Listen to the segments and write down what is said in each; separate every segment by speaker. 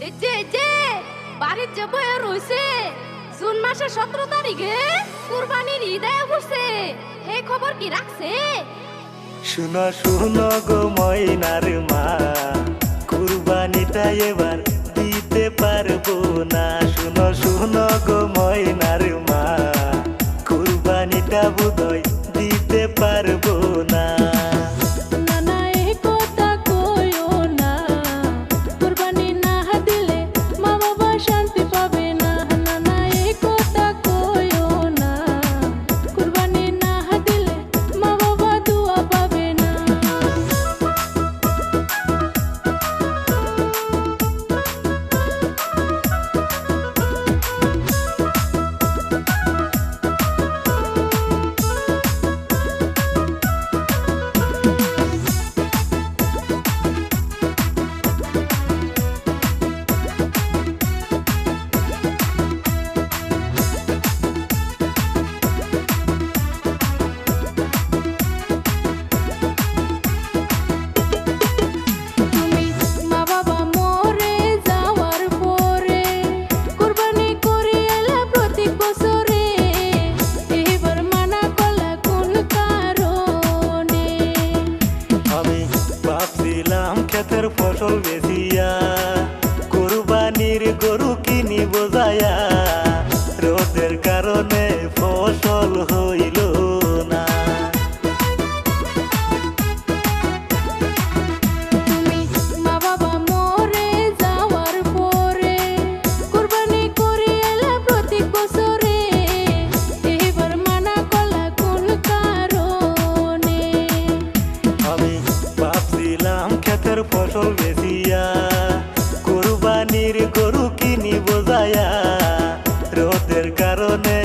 Speaker 1: এই যে এই যে, বাড়ির যে বয়ে রয়েছে জুন মাসের সতেরো তারিখে কুরবানির ঈদ উঠছে এই খবর কি রাখছে?
Speaker 2: শোনা শোনা গো ময়নার মা।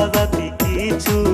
Speaker 2: కళావతికి చూ